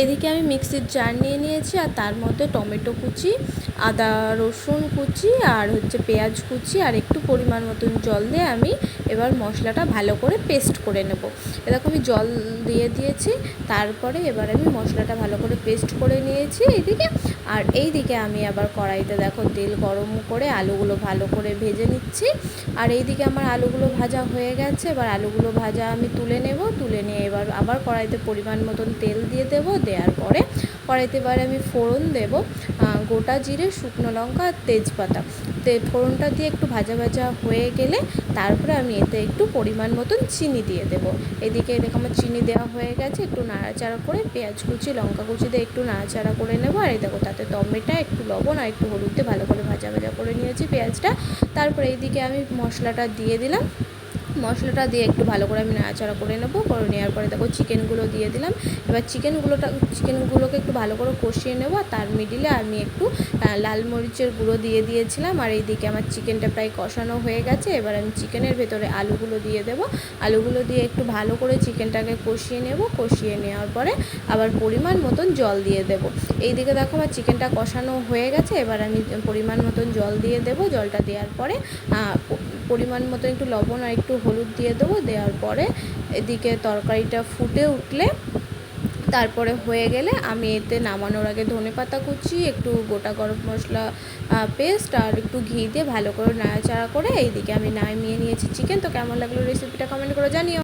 এদিকে আমি মিক্সির জার নিয়ে নিয়েছি আর তার মধ্যে টমেটো কুচি, আদা রসুন কুচি আর হচ্ছে পেঁয়াজ কুচি আর একটু পরিমাণ মতন জল দিয়ে আমি এবার মশলাটা ভালো করে পেস্ট করে নেব। এরকম আমি জল দিয়ে দিয়েছি, তারপরে এবার আমি মশলাটা ভালো করে পেস্ট করে নিয়েছি। এইদিকে আর এই দিকে আমি আবার কড়াইতে দেখো তেল গরম করে আলুগুলো ভালো করে ভেজে নিচ্ছি। আর এই দিকে আমার আলুগুলো ভাজা হয়ে গেছে, এবার আলুগুলো ভাজা আমি তুলে নেব, তুলে নিয়ে এবার আবার কড়াইতে পরিমাণ মতন তেল দিয়ে দেবো, দেওয়ার পরে কড়াইতে এবার আমি ফোড়ন দেবো গোটা জিরে, শুকনো লঙ্কা আর তেজপাতা। তে ফোড়নটা দিয়ে একটু ভাজা ভাজা হয়ে গেলে তারপরে আমি এতে একটু পরিমাণ মতন চিনি দিয়ে দেবো। এদিকে এদিকে আমার চিনি দেওয়া হয়ে গেছে, একটু নাড়াচাড়া করে পেঁয়াজ কুচি, লঙ্কা কুচি দিয়ে একটু নাড়াচাড়া করে নেব। আর এই দেখো তাতে টমেটা, একটু লবণ আর একটু হলুদ দিয়ে ভালো করে ভাজা ভাজা করে নিয়েছি পেঁয়াজটা। তারপরে এইদিকে আমি মশলাটা দিয়ে দিলাম। মশলাটা দিয়ে একটু ভালো করে আমি নাড়াচাড়া করে নেব, করে নেওয়ার পরে দেখো চিকেনগুলো দিয়ে দিলাম। এবার চিকেনগুলোটা, চিকেনগুলোকে একটু ভালো করে কষিয়ে নেব, আর তার মিডিলে আমি একটু লাল মরিচের গুঁড়ো দিয়ে দিয়েছিলাম, আর এইদিকে আমার চিকেনটা প্রায় কষানো হয়ে গেছে। এবার আমি চিকেনের ভেতরে আলুগুলো দিয়ে দেবো। আলুগুলো দিয়ে একটু ভালো করে চিকেনটাকে কষিয়ে নেব, কষিয়ে নেওয়ার পরে আবার পরিমাণ মতন জল দিয়ে দেবো। এইদিকে দেখো আমার চিকেনটা কষানো হয়ে গেছে, এবার আমি পরিমাণ মতন জল দিয়ে দেবো। জলটা দেওয়ার পরে পরিমাণ মতো একটু লবণ আর একটু হলুদ দিয়ে দেবো। দেওয়ার পরে এদিকে তরকারিটা ফুটে উঠলে তারপরে হয়ে গেলে আমি এতে নামানোর আগে ধনে পাতা কুচি, একটু গোটা গরম মশলা পেস্ট আর একটু ঘি দিয়ে ভালো করে নাড়াচাড়া করে এইদিকে আমি নামিয়ে নিয়েছি। চিকেন, তো কেমন লাগল রেসিপিটা কমেন্ট করে জানিও।